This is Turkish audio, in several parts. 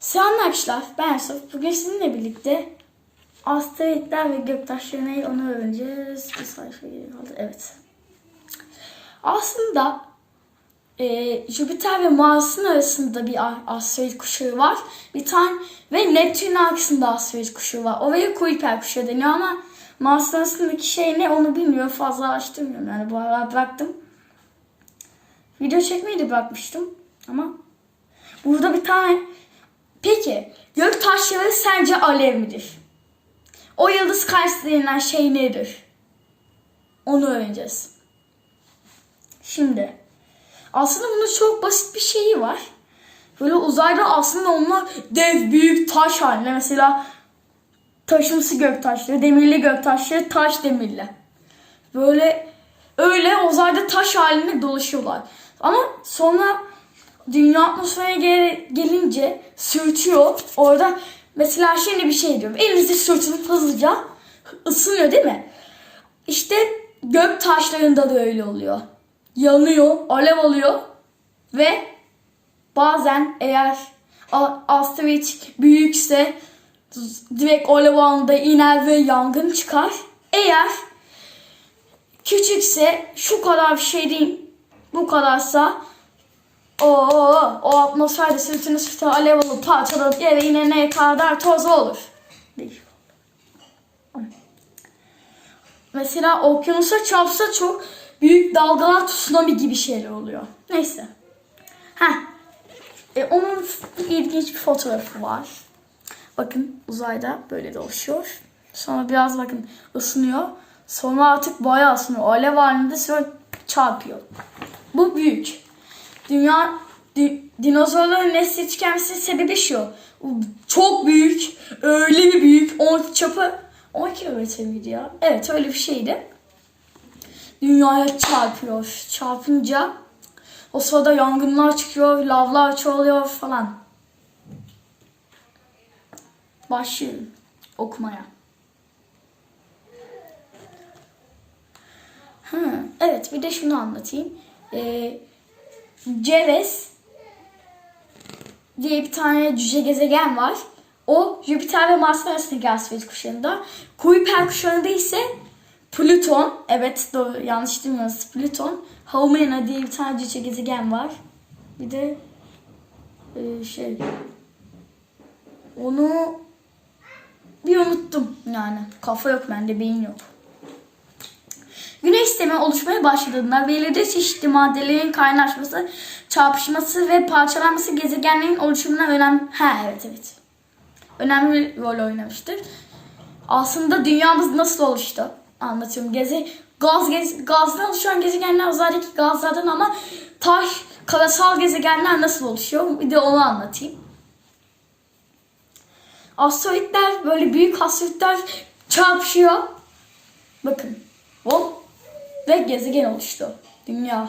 Selam arkadaşlar, ben Yusuf. Bugün sizinle birlikte asteroidler ve göktaşlarını onu öğreneceğiz. Bir sayfa kaldı. Evet. Aslında e, Jüpiter ve Mars'ın arasında bir asteroid kuşağı var. Bir tane ve Neptün'ün arkasında asteroid kuşağı var. Oraya Kuiper kuşağı deniyor ama Mars'ın arasındaki şey ne onu bilmiyorum. Fazla araştırmıyorum yani bu aralar bıraktım. Video çekmeyi de bırakmıştım ama burada bir tane Peki gök taşları sence alev midir? O yıldız karşısı denilen şey nedir? Onu öğreneceğiz. Şimdi aslında bunun çok basit bir şeyi var. Böyle uzayda aslında onlar dev büyük taş halinde mesela taşımsı gök taşları, demirli gök taşları, taş demirli. Böyle öyle uzayda taş halinde dolaşıyorlar. Ama sonra dünya atmosferine gel- gelince sürtüyor. Orada mesela şimdi bir şey diyorum. Elinizi sürtünüp hızlıca ısınıyor değil mi? İşte gök taşlarında da öyle oluyor. Yanıyor, alev alıyor ve bazen eğer asteroid büyükse direkt alev anında iner ve yangın çıkar. Eğer küçükse şu kadar bir şey değil, bu kadarsa o o atmosferde sırtını sırtı alev alıp parçalanıp yere inene kadar toz olur. Mesela okyanusa çarpsa çok büyük dalgalar tsunami gibi şeyler oluyor. Neyse. Heh. E, onun ilginç bir fotoğrafı var. Bakın uzayda böyle dolaşıyor. Sonra biraz bakın ısınıyor. Sonra artık bayağı ısınıyor. Alev halinde sonra çarpıyor. Bu büyük. Dünya di- dinozorların nesli tükenmesinin sebebi şu. Çok büyük, öyle bir büyük, 10 çapı 10 kilometre miydi ya? Evet öyle bir şeydi. Dünyaya çarpıyor. Çarpınca o sırada yangınlar çıkıyor, lavlar çoğalıyor falan. Başlıyorum okumaya. Hı, evet bir de şunu anlatayım. Ee, Ceres diye bir tane cüce gezegen var. O Jüpiter ve Mars arasındaki asteroid kuşağında. Kuiper kuşağında ise Plüton, evet doğru yanlış demiyoruz Plüton. Haumena diye bir tane cüce gezegen var. Bir de e, şey onu bir unuttum yani. Kafa yok bende, beyin yok. Sistemi oluşmaya başladığında belirli çeşitli maddelerin kaynaşması, çarpışması ve parçalanması gezegenlerin oluşumuna önemli... Ha evet evet. Önemli bir rol oynamıştır. Aslında dünyamız nasıl oluştu? Anlatıyorum. Gezi, gaz, gez, gazdan oluşan gezegenler uzaydaki gazlardan ama taş, karasal gezegenler nasıl oluşuyor? Bir de onu anlatayım. Asteroidler böyle büyük asteroidler çarpışıyor. Bakın. Hop. Ve gezegen oluştu. Dünya.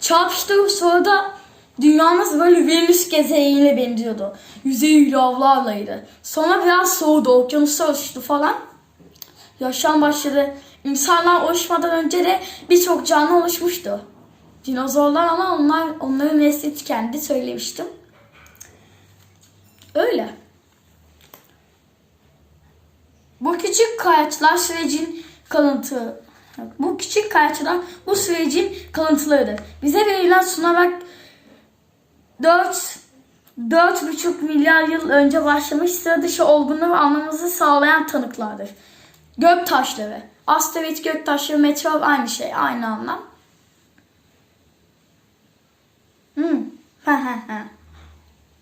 Çarpıştı sonra da dünyamız böyle Venüs gezegeniyle benziyordu. Yüzeyi lavlarlaydı. Sonra biraz soğudu. Okyanuslar oluştu falan. Yaşam başladı. İnsanlar oluşmadan önce de birçok canlı oluşmuştu. Dinozorlar ama onlar onların nesli tükendi söylemiştim. Öyle. Bu küçük kayaçlar sürecin kalıntı. Bu küçük kayaçlar bu sürecin kalıntılarıdır. Bize verilen sunarak 4 4,5 milyar yıl önce başlamış sıra dışı olgunluğu anlamamızı sağlayan tanıklardır. Gök taşları. Asteroid, gök taşları, meteor aynı şey, aynı anlam. Hmm.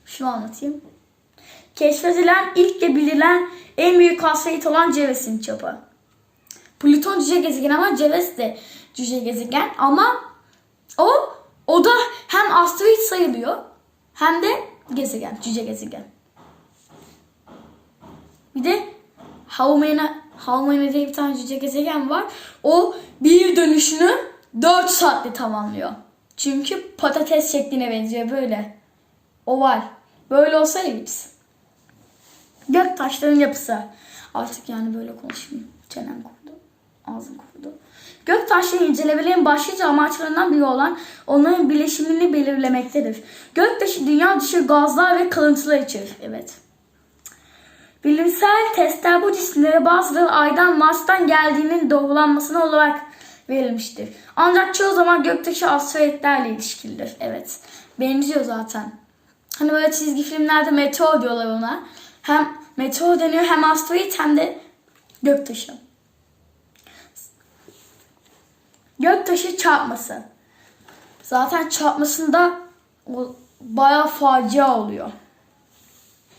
Şunu anlatayım. Keşfedilen ilk ve bilinen en büyük asteroid olan Ceres'in çapı. Plüton cüce gezegen ama Ceres de cüce gezegen ama o o da hem asteroid sayılıyor hem de gezegen, cüce gezegen. Bir de Haumena, Haumena diye bir tane cüce gezegen var. O bir dönüşünü 4 saatte tamamlıyor. Çünkü patates şekline benziyor böyle. Oval. Böyle olsa elips. Gök taşların yapısı. Artık yani böyle konuşmayayım. Çenem kurdu. Ağzım kurudu. Göktaşları incelemelerin başlıca amaçlarından biri olan onların bileşimini belirlemektedir. Göktaşı dünya dışı gazlar ve kalıntılar içerir. Evet. Bilimsel testler bu cisimlere bazıları aydan Mars'tan geldiğinin doğrulanmasına olarak verilmiştir. Ancak çoğu zaman göktaşı asteroidlerle ilişkilidir. Evet. Benziyor zaten. Hani böyle çizgi filmlerde meteor diyorlar ona. Hem meteor deniyor hem asteroid hem de göktaşı. Göktaşı çarpması. Zaten çarpmasında o bayağı facia oluyor.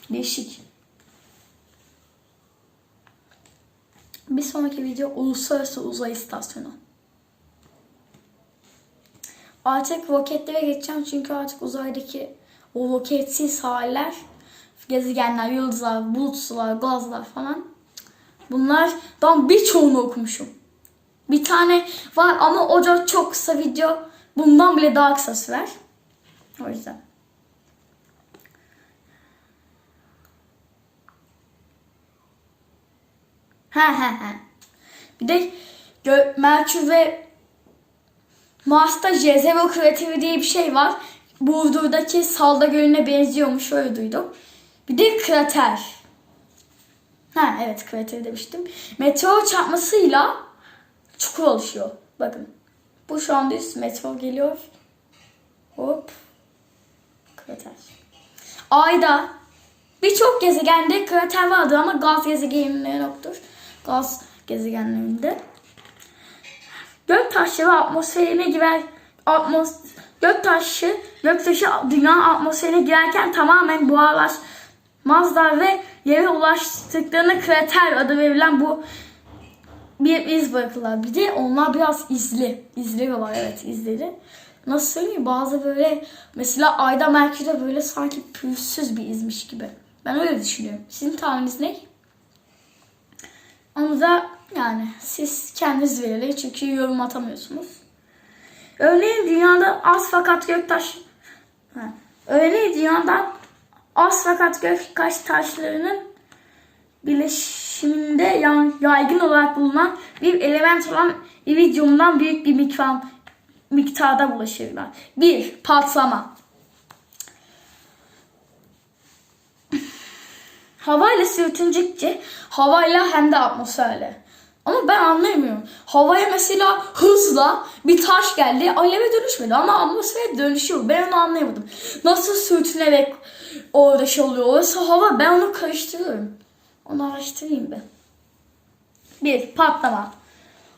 Değişik. Bir sonraki video Uluslararası Uzay İstasyonu. Artık roketlere geçeceğim çünkü artık uzaydaki o roketsiz haller, gezegenler, yıldızlar, bulutsular, gazlar falan. Bunlardan birçoğunu okumuşum. Bir tane var ama o da çok kısa video. Bundan bile daha kısa sürer. O yüzden. He he he. Bir de Merkür ve Mars'ta Jezero krateri diye bir şey var. Burdur'daki Salda Gölü'ne benziyormuş öyle duydum. Bir de krater. Ha evet krater demiştim. Meteor çarpmasıyla çukur oluşuyor. Bakın. Bu şu anda üst meteor geliyor. Hop. Krater. Ayda birçok gezegende krater vardır ama gaz gezegenleri yoktur. Gaz gezegenlerinde. Gök taşları atmosferine girer. Atmos gök taşı, gök taşı dünyanın atmosferine girerken tamamen buharlaşmazlar ve yere ulaştıklarına krater adı verilen bu bir iz bırakırlar. Bir de onlar biraz izli. İzleri var evet izleri. Nasıl söyleyeyim bazı böyle mesela Ayda Merkür'de böyle sanki pürüzsüz bir izmiş gibi. Ben öyle düşünüyorum. Sizin tahmininiz ne? Onu da yani siz kendiniz verin çünkü yorum atamıyorsunuz. Örneğin dünyada az fakat göktaş. Örneğin dünyada az fakat göktaş taşlarının bileşiminde yaygın olarak bulunan bir element olan iridyumdan büyük bir miktar, miktarda bulaşırlar. 1. Patlama. Havayla sürtündükçe havayla hem de atmosferle. Ama ben anlayamıyorum. Havaya mesela hızla bir taş geldi aleve dönüşmedi ama atmosfere dönüşüyor. Ben onu anlayamadım. Nasıl sürtünerek orada şey oluyor. Orası hava ben onu karıştırıyorum. Onu araştırayım ben. Bir, patlama.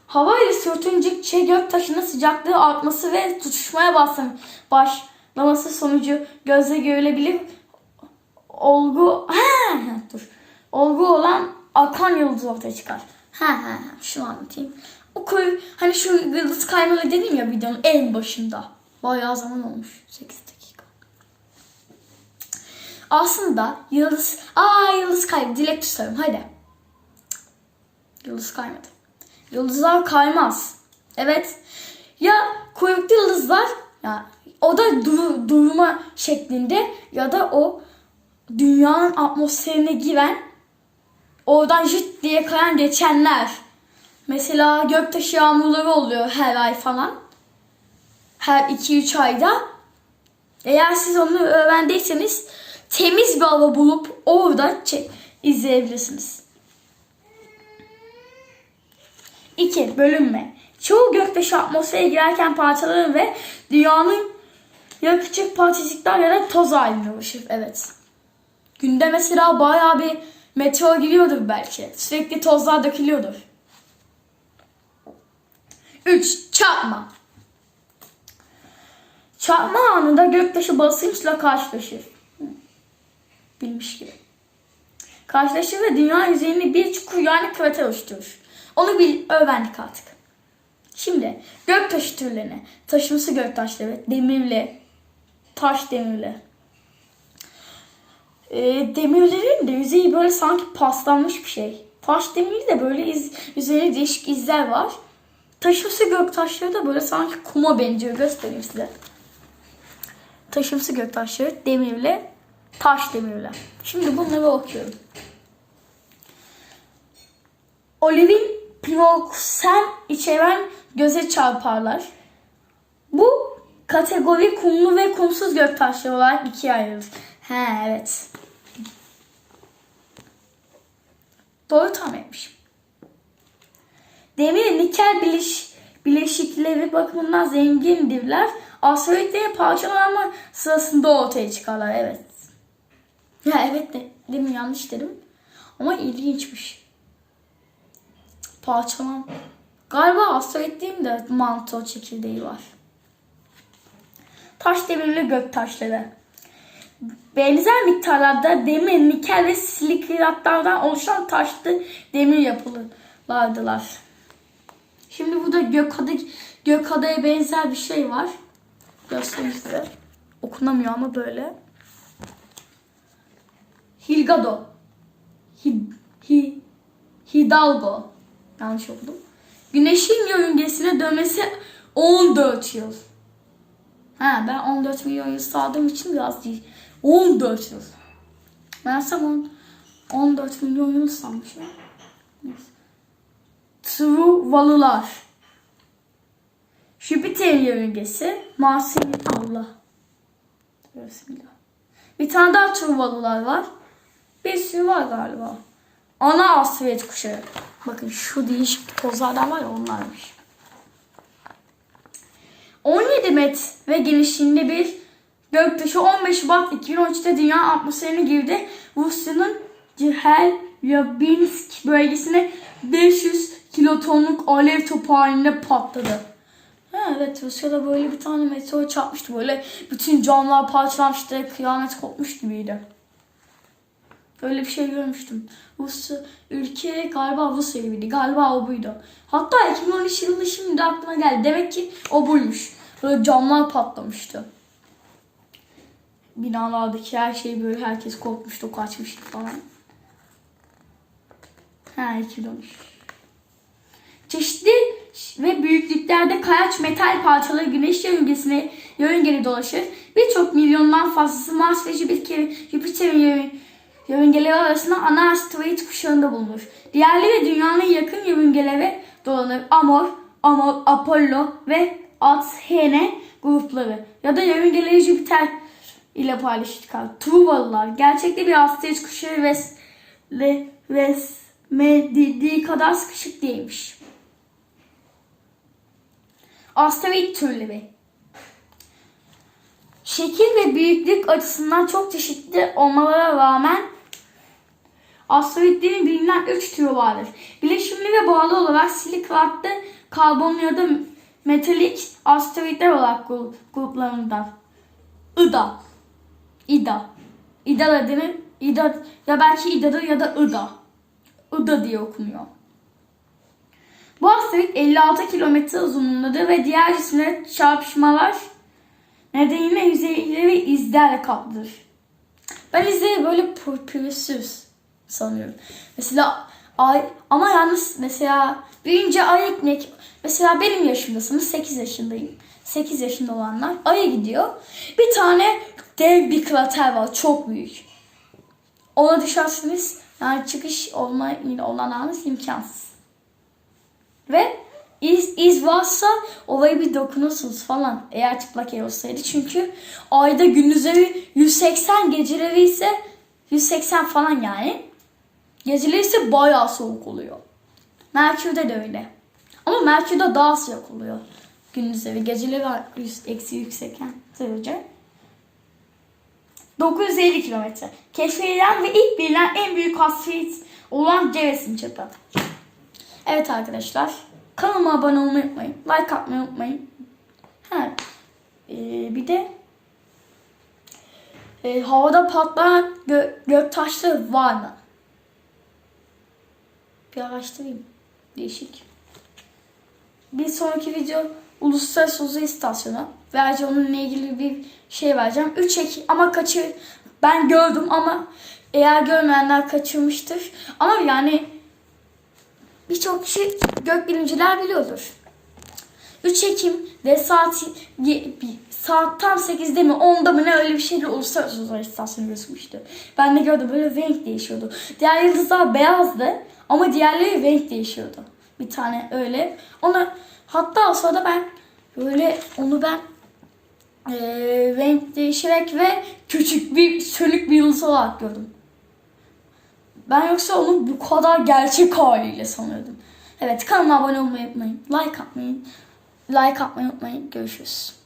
Hava ile sürtündükçe göktaşının sıcaklığı artması ve tutuşmaya basın başlaması sonucu gözle görülebilir olgu ha, dur. Olgu olan akan yıldız ortaya çıkar. Ha ha ha şunu anlatayım. O koyu hani şu yıldız kaymalı dedim ya videonun en başında. Bayağı zaman olmuş. 8 dakika. Aslında yıldız... Aa yıldız kaydı. Dilek tutarım. Hadi. Yıldız kaymadı. Yıldızlar kaymaz. Evet. Ya kuyruklu yıldızlar ya o da dur- durma şeklinde ya da o dünyanın atmosferine giren oradan jüt diye kayan geçenler. Mesela göktaşı yağmurları oluyor her ay falan. Her 2-3 ayda. Eğer siz onu öğrendiyseniz temiz bir hava bulup orada çe- izleyebilirsiniz. 2. Bölünme. Çoğu göktaşı atmosfere girerken parçalanır ve dünyanın ya küçük parçacıklar ya da toz halinde oluşur. Evet. Günde mesela bayağı bir meteor giriyordur belki. Sürekli tozlar dökülüyordur. 3. Çarpma. Çarpma anında göktaşı basınçla karşılaşır. Bilmiş gibi. Karşılaşır ve dünya yüzeyini bir çukur yani krater oluşturur. Onu bil, öğrendik artık. Şimdi göktaşı türlerine. Taşımsı göktaşları, demirli, taş demirli. Ee, demirlerin de yüzeyi böyle sanki paslanmış bir şey. Taş demiri de böyle iz, üzerine değişik izler var. Taşımsı göktaşları da böyle sanki kuma benziyor. Göstereyim size. Taşımsı göktaşları demirli, taş demirli. Şimdi bunları okuyorum. Olivin piroksen içeren göze çarparlar. Bu kategori kumlu ve kumsuz göktaşları olarak ikiye ayrılır. He evet. Doğru tahmin etmişim. Demir nikel bileş, bileşikleri bakımından zengindirler. Asteroidlerin parçalanma sırasında ortaya çıkarlar. Evet. Ya evet de, mi? Yanlış dedim. Ama ilginçmiş. Parçalan. Galiba asteroidlerin de manto çekirdeği var. Taş demirli gök taşları. Benzer miktarlarda demir, nikel ve silikatlardan oluşan taşlı demir yapılardılar. Şimdi burada Gökada, Gökada'ya benzer bir şey var. Göstereyim size. Okunamıyor ama böyle. Hilgado. Hi, hi, Hidalgo. Yanlış okudum. Güneşin yörüngesine dönmesi 14 yıl. Ha ben 14 milyon yıl sağladığım için biraz değil. 14 yıl. Ben sanırım 14 milyon yıl sanmışım. Neyse. Truvalılar. Jüpiter'in yörüngesi. Mars'ın Allah. Bir tane daha Truvalılar var. Bir sürü var galiba. Ana asteroid kuşağı. Bakın şu değişik tozlardan var ya onlarmış. 17 metre genişliğinde bir göktaşı 15 Şubat 2013'te dünya atmosferine girdi. Rusya'nın Cihelyabinsk bölgesine 500 kilotonluk alev topu halinde patladı. Ha, evet Rusya'da böyle bir tane meteor çarpmıştı. Böyle bütün camlar parçalanmıştı. Kıyamet kopmuş gibiydi. Öyle bir şey görmüştüm. Rusya ülke galiba Rusya gibiydi. Galiba o buydu. Hatta 2013 yılında şimdi aklıma geldi. Demek ki o buymuş. Böyle camlar patlamıştı. Binalardaki her şey böyle herkes korkmuştu, kaçmıştı falan. Ha 2013. Çeşitli ve büyüklüklerde kayaç metal parçaları güneş yörüngesine yörüngeli dolaşır. Birçok milyondan fazlası Mars ve Jüpiter, Jüpiter'in yörüngeleri arasında ana asteroid kuşağında bulunur. Diğerleri dünyanın yakın yörüngelere dolanır. Amor, Amor, Apollo ve Athene grupları ya da yörüngeleri Jüpiter ile paylaşır. Truvalılar gerçekte bir asteroid kuşağı res, le, resmedildiği kadar sıkışık değilmiş. Asteroid türleri. Şekil ve büyüklük açısından çok çeşitli olmalara rağmen asteroidlerin bilinen 3 türü vardır. Bileşimli ve bağlı olarak silikatlı, karbonlu ya da metalik asteroidler olarak gru- gruplarından. IDA. İDA. İDA da denir. İDA ya belki İDA'dır ya da IDA. IDA diye okunuyor. Bu asteroid 56 kilometre uzunluğundadır ve diğer cisimlere çarpışmalar nedeniyle yüzeyleri izlerle kaplıdır. Ben izleri böyle pür- pürüzsüz sanıyorum. Mesela ay ama yalnız mesela büyüyünce ay ekmek mesela benim yaşımdasınız 8 yaşındayım. 8 yaşında olanlar aya gidiyor. Bir tane dev bir krater var çok büyük. Ona düşerseniz yani çıkış olma olanağınız imkansız. Ve iz, iz varsa oraya bir dokunursunuz falan. Eğer çıplak el olsaydı. Çünkü ayda gündüzleri 180 geceleri ise 180 falan yani. Geceleri ise bayağı soğuk oluyor. Merkür'de de öyle. Ama Merkür'de daha sıcak oluyor. Gündüzleri. Geceleri eksi yüksekken derece. 950 kilometre. Keşfedilen ve ilk bilinen en büyük asteroid olan Ceres'in çapı. Evet arkadaşlar. Kanalıma abone olmayı unutmayın. Like atmayı unutmayın. Ha, ee, bir de e, havada patlayan gö- göktaşları var mı? Bir araştırayım. Değişik. Bir sonraki video Uluslararası Uzay İstasyonu. Ve ayrıca onunla ilgili bir şey vereceğim. 3 Ekim ama kaçır ben gördüm ama eğer görmeyenler kaçırmıştır. Ama yani birçok kişi gökbilimciler biliyordur. 3 Ekim'de saat saat tam 8'de mi 10'da mı ne öyle bir şeyle uluslararası uzay istasyonu gözükmüştü. Ben de gördüm böyle renk değişiyordu. Diğer yıldızlar beyazdı ama diğerleri renk değişiyordu. Bir tane öyle. Onu hatta o ben böyle onu ben eee renk değişerek ve küçük bir sönük bir yıldız olarak gördüm. Ben yoksa onu bu kadar gerçek haliyle sanıyordum. Evet kanalıma abone olmayı unutmayın. Like atmayın. Like atmayı unutmayın. Görüşürüz.